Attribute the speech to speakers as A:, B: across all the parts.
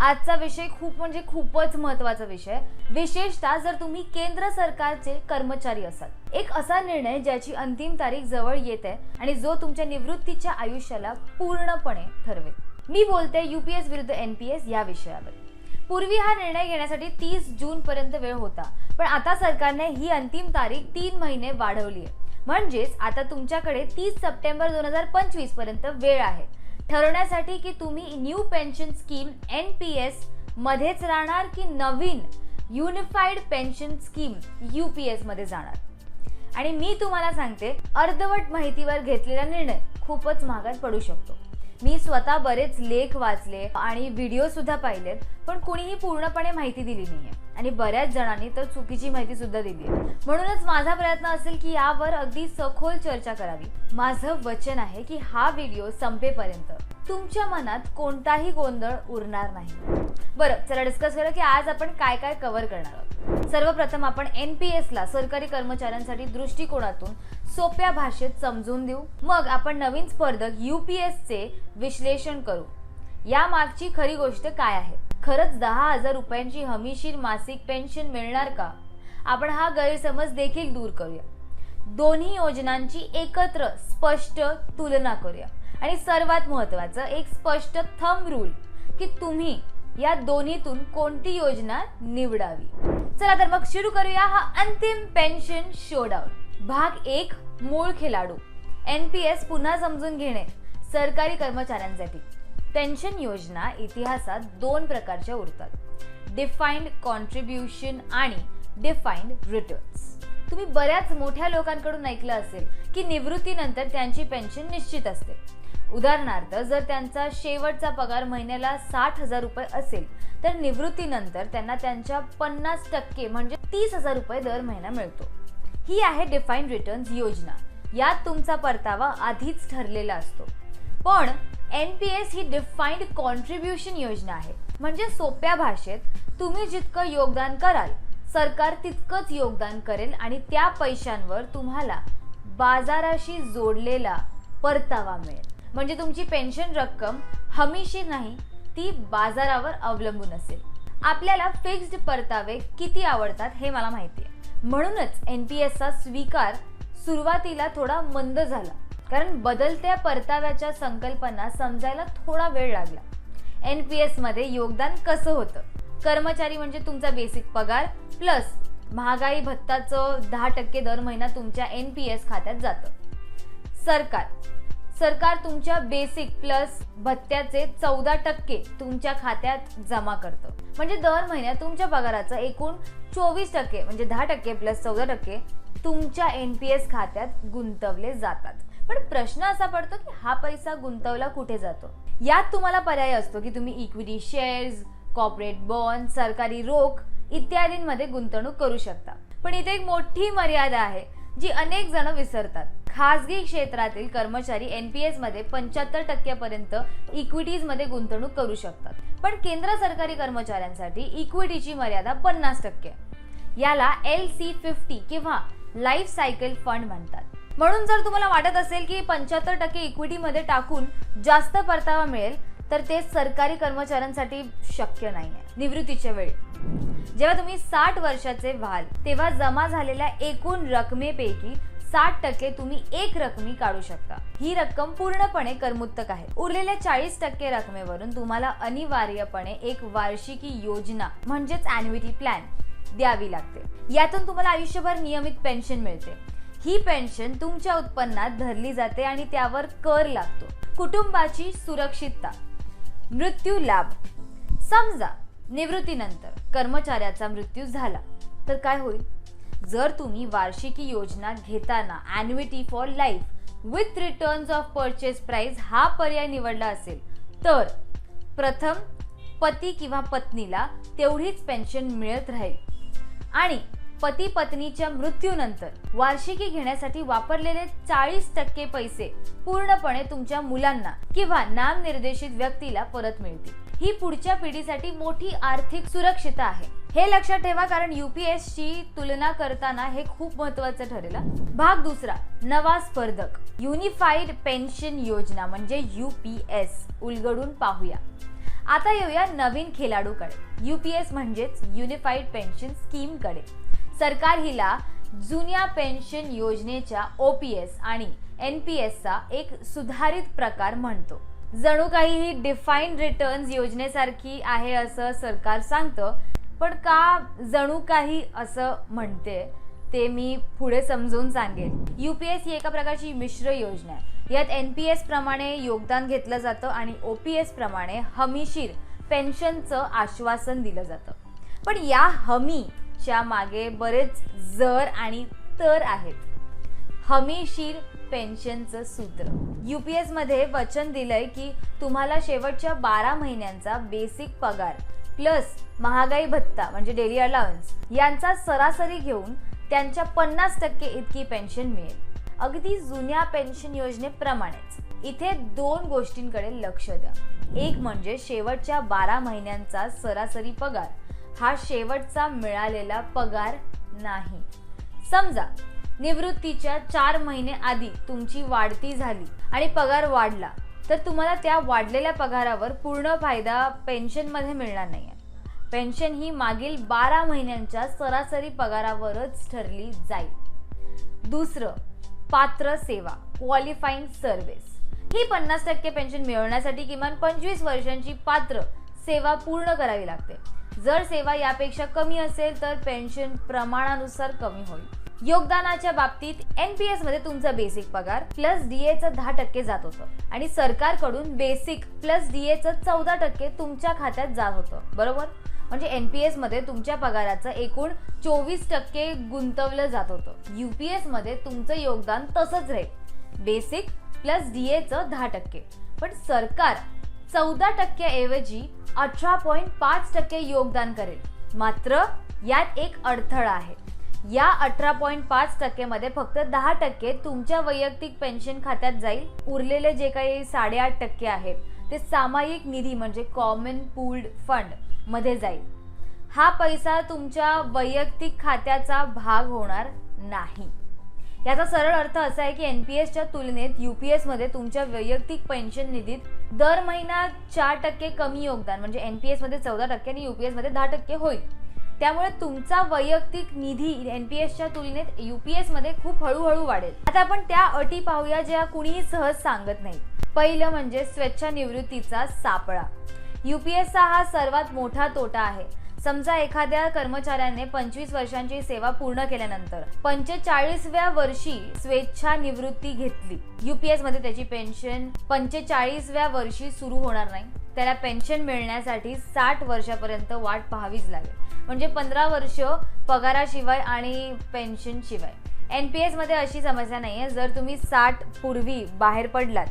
A: आजचा विषय खूप म्हणजे खूपच महत्त्वाचा विषय विशेषतः जर तुम्ही केंद्र सरकारचे कर्मचारी असाल. एक असा निर्णय ज्याची अंतिम तारीख जवळ येत आहे आणि जो तुमच्या निवृत्तीच्या आयुष्याला पूर्णपणे ठरवेल. मी बोलते युपीएस विरुद्ध एनपीएस या विषयावर. पूर्वी हा निर्णय घेण्यासाठी तीस जून पर्यंत वेळ होता पण आता सरकारने ही अंतिम तारीख तीन महिने वाढवली आहे. म्हणजेच आता तुमच्याकडे तीस सप्टेंबर दोन हजार पंचवीसपर्यंत वेळ आहे. ठरवण्यासाठी की तुम्ही new pension scheme N P S मध्येच राहणार की नवीन unified pension scheme U P एसमध्ये जाणार? आणि मी तुम्हाला सांगते अर्धवट माहितीवर घेतलेला निर्णय खूपच महागात पडू शकतो. मी स्वतः बरेच लेख वाचले आणि व्हिडिओ सुद्धा पाहिलेत पण कुणीही पूर्णपणे माहिती दिली नाहीये. आणि बऱ्याच जणांनी तर चुकीची माहिती सुद्धा दिली आहे. म्हणूनच माझा प्रयत्न असेल की यावर अगदी सखोल चर्चा करावी. माझं वचन आहे की हा व्हिडिओ संपेपर्यंत तुमच्या मनात कोणताही गोंधळ उरणार नाही. बरं चला डिस्कस करूया की आज आपण काय काय कव्हर करणार आहोत. सर्वप्रथम आपण एन पी एसला सरकारी कर्मचाऱ्यांसाठी दृष्टिकोनातून सोप्या भाषेत समजून देऊ. मग आपण नवीन स्पर्धक यू पी एसचे विश्लेषण करू. या मागची खरी गोष्ट काय आहे? खरंच दहा हजार रुपयांची हमीशीर मासिक पेन्शन मिळणार का? आपण हा गैरसमज देखील दूर करूया. दोन्ही योजनांची एकत्र स्पष्ट तुलना करूया. आणि सर्वात महत्वाचं एक स्पष्ट थंब रूल की तुम्ही या दोन्हीतून कोणती योजना निवडावी? चला तर मग सुरू करूया हा अंतिम पेन्शन शोडाऊन भाग एक मूळ खेळाडू. एन पी एस पुन्हा समजून घेणे. सरकारी कर्मचाऱ्यांसाठी. पेन्शन योजना इतिहासात दोन प्रकारच्या उरतात. डिफाईंड कॉन्ट्रीब्युशन आणि डिफाईंड रिटर्न्स तुम्ही बऱ्याच मोठ्या लोकांकडून ऐकलं असेल की निवृत्तीनंतर त्यांची पेन्शन निश्चित असते. उदाहरणार्थ जर त्यांचा शेवटचा पगार महिन्याला साठ हजार रुपये असेल तर निवृत्तीनंतर त्यांना त्यांच्या पन्नास टक्के म्हणजे तीस हजार रुपये दर महिना मिळतो. ही आहे डिफाईन्ड रिटर्न्स योजना. यात तुमचा परतावा आधीच ठरलेला असतो. पण एन पी एस ही डिफाईन्ड कॉन्ट्रीब्युशन योजना आहे. म्हणजे सोप्या भाषेत तुम्ही जितकं योगदान कराल सरकार तितकंच योगदान करेल आणि त्या पैशांवर तुम्हाला बाजाराशी जोडलेला परतावा मिळेल. म्हणजे तुमची पेन्शन रक्कम हमीशी नाही ती बाजारावर अवलंबून असेल. आपल्याला फिक्स्ड परतावे किती आवडतात हे मला माहिती आहे म्हणूनच एन पी एसचा स्वीकार सुरुवातीला थोडा मंद झाला. कारण बदलत्या परताव्याच्या संकल्पना समजायला थोडा वेळ लागला. एन पी एसमध्ये योगदान कसं होतं? कर्मचारी म्हणजे तुमचा बेसिक पगार प्लस महागाई भत्ताचं दहा टक्के दर महिना तुमच्या एन पी एस खात्यात जातं. सरकार सरकार तुमच्या बेसिक प्लस भत्त्याचे चौदा टक्के तुमच्या खात्यात जमा करतं. म्हणजे दर महिन्यात तुमच्या पगाराचं एकूण चोवीस टक्के म्हणजे दहा टक्के प्लस चौदा टक्के तुमच्या एन पी एस खात्यात गुंतवले जातात. पण प्रश्न असा पडतो की हा पैसा गुंतवला कुठे जातो? यात तुम्हाला पर्याय असतो की तुम्ही इक्विटी शेअर्स कॉर्पोरेट बॉन्ड सरकारी रोख इत्यादींमध्ये गुंतवणूक करू शकता. पण इथे एक मोठी मर्यादा आहे जी अनेक जण विसरतात. खासगी क्षेत्रातील कर्मचारी एनपीएसमध्ये पंच्याहत्तर टक्क्यापर्यंत इक्विटीजमध्ये गुंतवणूक करू शकतात. पण केंद्र सरकारी कर्मचाऱ्यांसाठी इक्विटीची मर्यादा पन्नास टक्के. याला एल सी फिफ्टी किंवा लाईफ सायकल फंड म्हणतात. म्हणून जर तुम्हाला वाटत असेल की पंच्याहत्तर टक्के इक्विटीमध्ये टाकून जास्त परतावा मिळेल तर ते सरकारी कर्मचाऱ्यांसाठी शक्य नाही आहे निवृत्तीच्या वेळी. जेव्हा तुम्ही साठ वर्षाचे व्हाल तेव्हा जमा झालेल्या एकूण रकमेपैकी साठ टक्के तुम्ही एक रकमी काढू शकता. ही रक्कम पूर्णपणे करमुक्तक आहे. उरलेल्या चाळीस टक्के रकमेवरून तुम्हाला अनिवार्यपणे एक वार्षिकी योजना म्हणजेच अॅन्युटी प्लॅन द्यावी लागते. यातून तुम्हाला आयुष्यभर नियमित पेन्शन मिळते. ही पेन्शन तुमच्या उत्पन्नात धरली जाते आणि त्यावर कर लागतो. कुटुंबाची सुरक्षितता मृत्यू लाभ. समजा निवृत्तीनंतर कर्मचाऱ्याचा मृत्यू झाला. तर काय होईल? जर तुम्ही वार्षिकी योजना घेताना annuity for life with returns of purchase price हा पर्याय निवडला असेल तर प्रथम पती किंवा पत्नीला तेवढीच पेन्शन मिळत राहील. आणि पती पत्नीच्या मृत्यूनंतर वार्षिकी घेण्यासाठी वापरलेले चाळीस टक्के पैसे पूर्णपणे तुमच्या मुलांना किंवा नामनिर्देशित व्यक्तीला परत मिळतील. ही पुढच्या पिढीसाठी मोठी आर्थिक सुरक्षितता आहे. हे लक्षात ठेवा कारण युपीएस ची तुलना करताना हे खूप महत्वाचं ठरेल भाग दुसरा नवा स्पर्धक. युनिफाईड पेन्शन योजना म्हणजे युपीएस उलगडून पाहूया. आता येऊया नवीन खेळाडूकडे. युपीएस म्हणजेच युनिफाईड पेन्शन स्कीमकडे. सरकार हिला जुन्या पेन्शन योजनेच्या ओपीएस आणि एन पी एसचा एक सुधारित प्रकार म्हणतो. जणू काही ही डिफाईन्ड रिटर्न्स योजनेसारखी आहे असं सरकार सांगतं. पण का जणू काही असं म्हणते ते मी पुढे समजून सांगेन. यू पी एस ही एका प्रकारची मिश्र योजना आहे. यात एन पी एस प्रमाणे योगदान घेतलं जातं आणि ओ पी एस प्रमाणे हमीशीर पेन्शनचं आश्वासन दिलं जातं. पण या हमीच्या मागे बरेच जर आणि तर आहेत. हमीशीर पेन्शनचं सूत्र. युपीएसमध्ये वचन दिलंय की तुम्हाला शेवटच्या बारा महिन्यांचा बेसिक पगार प्लस महागाई भत्ता म्हणजे डेली अलाउन्स यांचा सरासरी घेऊन त्यांच्या पन्नास टक्के इतकी पेन्शन मिळेल. अगदी जुन्या पेन्शन योजनेप्रमाणेच. इथे दोन गोष्टींकडे लक्ष द्या. एक म्हणजे शेवटच्या बारा महिन्यांचा सरासरी पगार. हा शेवटचा मिळालेला पगार नाही. समजा निवृत्तीच्या चार महिने आधी तुमची वाढती झाली आणि पगार वाढला तर तुम्हाला त्या वाढलेल्या पगारावर पूर्ण फायदा पेन्शनमध्ये मिळणार नाही. पेन्शन ही मागील बारा महिन्यांच्या सरासरी पगारावरच ठरली जाईल. दुसरं पात्र सेवा क्वालिफाईंग सर्व्हिस ही पन्नास टक्के पेन्शन मिळवण्यासाठी किमान पंचवीस वर्षांची पात्र सेवा पूर्ण करावी लागते. जर सेवा यापेक्षा कमी असेल तर पेन्शन प्रमाणानुसार कमी होईल. योगदानाच्या बाबतीत एनपीएसमध्ये तुमचा बेसिक पगार प्लस डीएचं दहा टक्के जात होतं. आणि सरकारकडून बेसिक प्लस डीएचं चौदा टक्के तुमच्या खात्यात जात होतं. बरोबर? म्हणजे एनपीएसमध्ये तुमच्या पगाराचं एकूण चोवीस टक्के गुंतवलं जात होतं. युपीएसमध्ये तुमचं योगदान तसंच राहील. बेसिक प्लस डीएचं दहा टक्के. पण सरकार चौदा टक्क्याऐवजी अठरा पॉईंट पाच टक्के योगदान करेल. मात्र यात एक अडथळा आहे. या अठरा पॉईंट पाच टक्केमध्ये फक्त दहा टक्के तुमच्या वैयक्तिक पेन्शन खात्यात जाईल. उरलेले जे काही साडेआठ टक्के आहेत ते सामायिक निधी म्हणजे कॉमन पूल्ड फंडमध्ये जाईल. हा पैसा तुमच्या वैयक्तिक खात्याचा भाग होणार नाही. याचा सरळ अर्थ असा आहे की एन पी एसच्या तुलनेत यू पी एसमध्ये तुमच्या वैयक्तिक पेन्शन निधीत दर महिना चार टक्के कमी योगदान म्हणजे एन पी एसमध्ये चौदा टक्के आणि यू पी एसमध्ये दहा टक्के होईल. त्यामुळे तुमचा वैयक्तिक निधी एन पी एसच्या तुलनेत यू पी एसमध्ये खूप हळूहळू वाढेल. आता आपण त्या अटी पाहूया ज्या कुणीही सहज सांगत नाही पहिलं म्हणजे स्वेच्छा निवृत्तीचा सापळा. युपीएसचा हा सर्वात मोठा तोटा आहे. समजा एखाद्या कर्मचाऱ्याने पंचवीस वर्षांची सेवा पूर्ण केल्यानंतर पंचेचाळीसव्या वर्षी स्वेच्छा निवृत्ती घेतली. युपीएसमध्ये त्याची पेन्शन पंचेचाळीसव्या वर्षी सुरू होणार नाही. त्याला पेन्शन मिळण्यासाठी साठ वर्षापर्यंत वाट पाहावीच लागेल. म्हणजे पंधरा वर्ष पगाराशिवाय आणि पेन्शन शिवाय. एन पी एसमध्ये अशी समस्या नाही आहे जर तुम्ही साठ पूर्वी बाहेर पडलात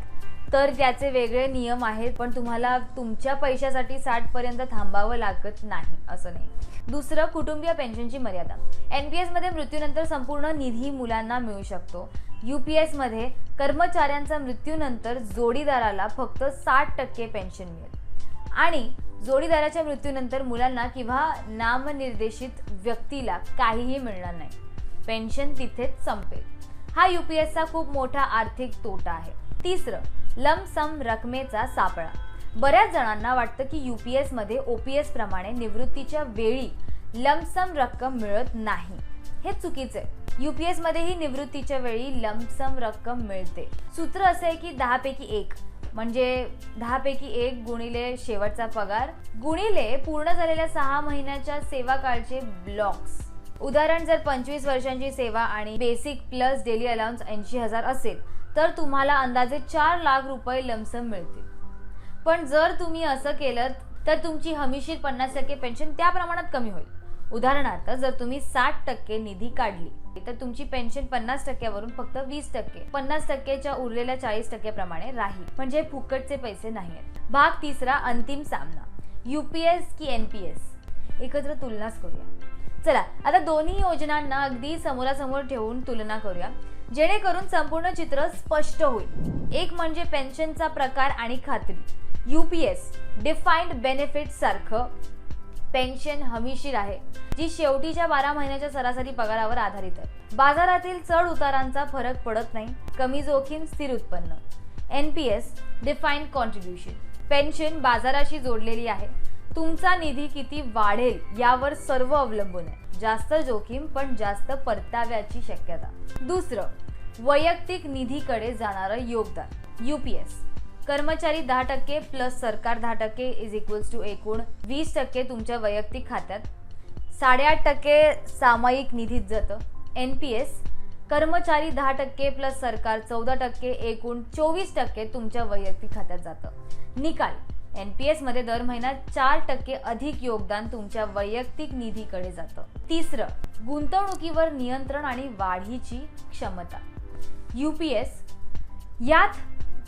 A: तर त्याचे वेगळे नियम आहेत पण तुम्हाला तुमच्या पैशासाठी साठ पर्यंत थांबावं लागत नाही असं नाही. दुसरं कुटुंबीय पेन्शनची मर्यादा. एन पी एसमध्ये मृत्यूनंतर संपूर्ण निधी मुलांना मिळू शकतो. यू पी एसमध्ये कर्मचाऱ्यांचा मृत्यूनंतर जोडीदाराला फक्त साठ टक्के पेन्शन मिळेल. आणि जोडीदाराच्या मृत्यूनंतर मुलांना किंवा नामनिर्देशित व्यक्तीला काहीही मिळणार नाही. पेन्शन तिथेच संपेल. हा यू पी एसचा खूप मोठा आर्थिक तोटा आहे. तिसरं लमसम रकमेचा सापळा. बऱ्याच जणांना वाटतं की यू पी एसमध्ये ओ पी एस प्रमाणे निवृत्तीच्या वेळी लमसम रक्कम मिळत नाही. हे चुकीचं आहे. यू पी एसमध्येही निवृत्तीच्या वेळी लमसम रक्कम मिळते. सूत्र असं आहे की दहापैकी एक. म्हणजे दहापैकी एक गुणिले शेवटचा पगार गुणिले पूर्ण झालेल्या सहा महिन्याच्या सेवा काळचे ब्लॉक्स. उदाहरण जर पंचवीस वर्षांची सेवा आणि बेसिक प्लस डेली अलाउन्स ऐंशी हजार असेल तर तुम्हाला अंदाजे चार लाख रुपये लमसम मिळतील. पण जर तुम्ही असं केलं तर तुमची हमीशीर पन्नास टक्के पेन्शन त्या प्रमाणात कमी होईल. उदाहरणार्थ जर तुम्ही साठ टक्के निधी काढली तर तुमची पेन्शन पन्नास टक्क्यावरून फक्त वीस टक्के पन्नास टक्केच्या उरलेल्या चाळीस टक्क्याप्रमाणे राहील. म्हणजे फुकटचे पैसे नाही आहेत. भाग तिसरा अंतिम सामना. युपीएस की एनपीएस एकत्र तुलनाच करूया. चला आता दोन्ही योजनांना अगदी समोरासमोर ठेवून तुलना करूया. जेणेकरून संपूर्ण चित्र स्पष्ट होईल. एक म्हणजे पेन्शनचा प्रकार आणि खात्री. यू पी डिफाईन्ड बेनिफिट सारखं पेन्शन हमीशीर आहे जी शेवटीच्या बारा महिन्याच्या सरासरी पगारावर आधारित आहे. बाजारातील चढ उतारांचा फरक पडत नाही कमी जोखीम स्थिर उत्पन्न. N P S defined contribution pension बाजाराशी जोडलेली आहे. तुमचा निधी किती वाढेल यावर सर्व अवलंबून आहे. जास्त जोखीम पण जास्त परताव्याची शक्यता. दुसरं वैयक्तिक निधीकडे जाणारं योगदान. युपीएस कर्मचारी दहा टक्के प्लस सरकार दहा टक्के इज इक्वल्स टू एकूण वीस टक्के तुमच्या वैयक्तिक खात्यात. साडेआठ टक्के सामायिक निधीत जातं. एन पी एस कर्मचारी दहा टक्के प्लस सरकार चौदा टक्के एकूण चोवीस टक्के तुमच्या वैयक्तिक खात्यात जातं. निकाल. एन पी एसमध्ये दर महिन्यात चार टक्के अधिक योगदान तुमच्या वैयक्तिक निधीकडे जातं. तिसरं गुंतवणुकीवर नियंत्रण आणि वाढीची क्षमता. यू पी एस यात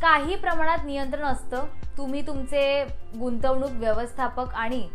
A: काही प्रमाणात नियंत्रण असतं. तुम्ही तुमचे गुंतवणूक व्यवस्थापक आणि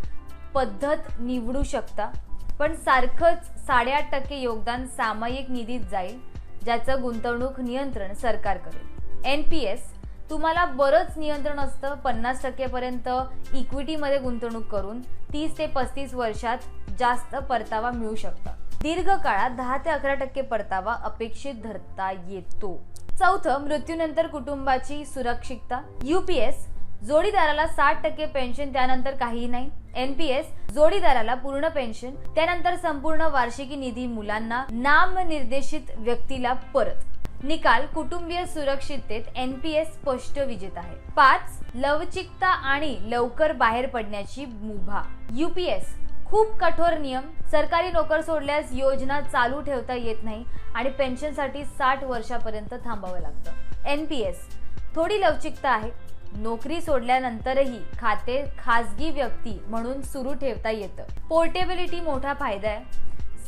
A: पद्धत निवडू शकता. पण सारखंच साडेआठ टक्के योगदान सामायिक निधीत जाईल ज्याचं गुंतवणूक नियंत्रण सरकार करेल. एन पी एस तुम्हाला बरंच नियंत्रण असतं पन्नास टक्केपर्यंत इक्विटीमध्ये गुंतवणूक करून तीस ते पस्तीस वर्षात जास्त परतावा मिळू शकता. दीर्घ काळात दहा ते अकरा टक्के परतावा अपेक्षित धरता येतो. चौथं मृत्यूनंतर कुटुंबाची सुरक्षितता. युपीएस जोडीदाराला साठ टक्के पेन्शन त्यानंतर काहीही नाही. एनपीएस जोडीदाराला पूर्ण पेन्शन त्यानंतर संपूर्ण वार्षिकी निधी मुलांना नामनिर्देशित व्यक्तीला परत. निकाल कुटुंबीय सुरक्षिततेत एनपीएस स्पष्ट विजेत आहे. पाच लवचिकता आणि लवकर बाहेर पडण्याची मुभा. युपीएस खूप कठोर नियम. सरकारी नोकर सोडल्यास योजना चालू ठेवता येत नाही आणि पेन्शनसाठी साठ वर्षापर्यंत थांबावं लागतं. एन पी एस थोडी लवचिकता आहे. नोकरी सोडल्यानंतरही खाते खाजगी व्यक्ती म्हणून सुरू ठेवता येतं. पोर्टेबिलिटी मोठा फायदा आहे.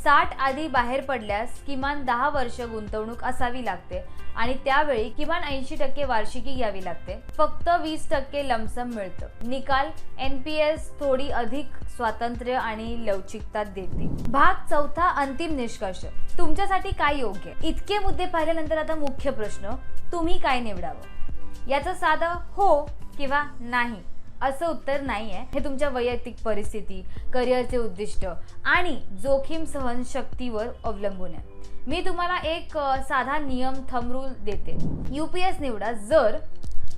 A: साठ आधी बाहेर पडल्यास किमान दहा वर्ष गुंतवणूक असावी लागते आणि त्यावेळी किमान ऐंशी टक्के वार्षिकी घ्यावी लागते. फक्त वीस टक्के लमसम मिळतं. निकाल एन पी एस थोडी अधिक स्वातंत्र्य आणि लवचिकता देते. भाग चौथा अंतिम निष्कर्ष. तुमच्यासाठी काय योग्य? इतके मुद्दे पाहिल्यानंतर आता मुख्य प्रश्न तुम्ही काय निवडावं? याचं साधं हो किंवा नाही? असं उत्तर नाही आहे हे तुमच्या वैयक्तिक परिस्थिती करिअरचे उद्दिष्ट आणि जोखीम सहनशक्तीवर अवलंबून आहे. मी तुम्हाला एक साधा नियम थंब रूल देते. यू पी एस निवडा. जर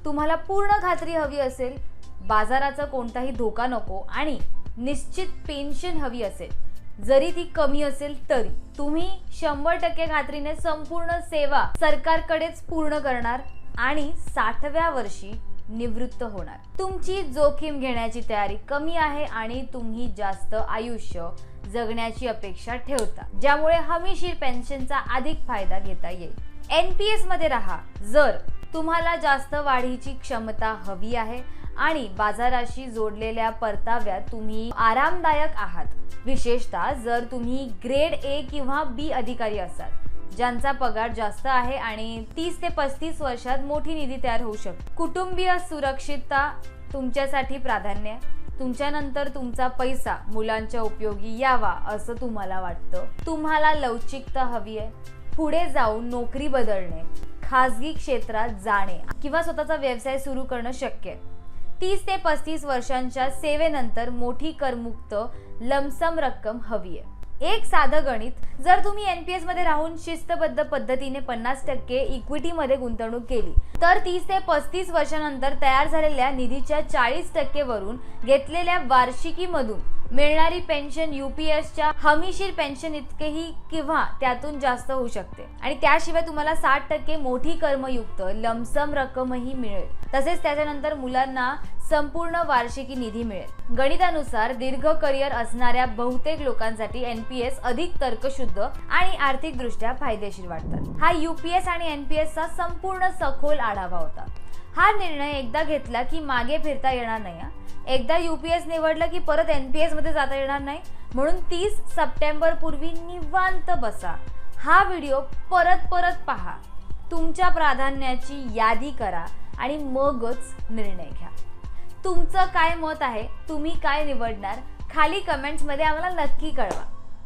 A: तुम्हाला पूर्ण खात्री हवी असेल बाजाराचा कोणताही धोका नको आणि निश्चित पेन्शन हवी असेल जरी ती कमी असेल तरी तुम्ही शंभर टक्के खात्रीने संपूर्ण सेवा सरकारकडेच पूर्ण करणार आणि साठव्या वर्षी निवृत्त होणार. तुमची जोखीम घेण्याची तयारी कमी आहे आणि तुम्ही जास्त आयुष्य जगण्याची अपेक्षा ठेवता ज्यामुळे हमीशीर पेन्शनचा अधिक फायदा घेता येईल. एनपीएसमध्ये राहा. जर तुम्हाला जास्त वाढीची क्षमता हवी आहे आणि बाजाराशी जोडलेल्या परताव्यात तुम्ही आरामदायक आहात विशेषतः जर तुम्ही ग्रेड ए किंवा बी अधिकारी असाल ज्यांचा पगार जास्त आहे आणि तीस ते पस्तीस वर्षात मोठी निधी तयार होऊ शकते. कुटुंबीय सुरक्षितता तुमच्यासाठी प्राधान्य तुमच्यानंतर तुमचा पैसा मुलांच्या उपयोगी यावा असं तुम्हाला वाटतं. तुम्हाला लवचिकता हवी आहे. पुढे जाऊन नोकरी बदलणे खाजगी क्षेत्रात जाणे किंवा स्वतःचा व्यवसाय सुरू करणं शक्य आहे. तीस ते पस्तीस वर्षांच्या सेवेनंतर मोठी करमुक्त लमसम रक्कम हवी आहे. एक साधं गणित. जर तुम्ही एन पी एसमध्ये राहून शिस्तबद्ध पद्धतीने पन्नास टक्के इक्विटीमध्ये गुंतवणूक केली तर तीस ते पस्तीस वर्षानंतर तयार झालेल्या निधीच्या चाळीस टक्केवरून घेतलेल्या वार्षिकीमधून मिळणारी पेन्शन यू पी एसच्या हमीशीर पेन्शन इतकेही किंवा त्यातून जास्त होऊ शकते. आणि त्याशिवाय तुम्हाला साठ टक्के मोठी कर्मयुक्त लमसम रक्कमही मिळेल. तसेच त्याच्यानंतर मुलांना संपूर्ण वार्षिकी निधी मिळेल. गणितानुसार दीर्घ करिअर असणाऱ्या बहुतेक लोकांसाठी एनपीएस अधिक तर्कशुद्ध आणि आर्थिकदृष्ट्या फायदेशीर वाटतात. हा युपीएस आणि एन पी एसचा संपूर्ण सखोल आढावा होता. हा निर्णय एकदा घेतला की मागे फिरता येणार नाही. यू एकदा एस निवडलं की परत एनपीएसमध्ये जाता येणार नाही. म्हणून तीस सप्टेंबर पूर्वी निवांत बसा. हा व्हिडिओ परत परत पहा. तुमच्या प्राधान्याची यादी करा. आणि मगच निर्णय घ्या. तुमचं काय मत आहे तुम्ही काय निवडणार खाली कमेंट्समध्ये आम्हाला नक्की कळवा.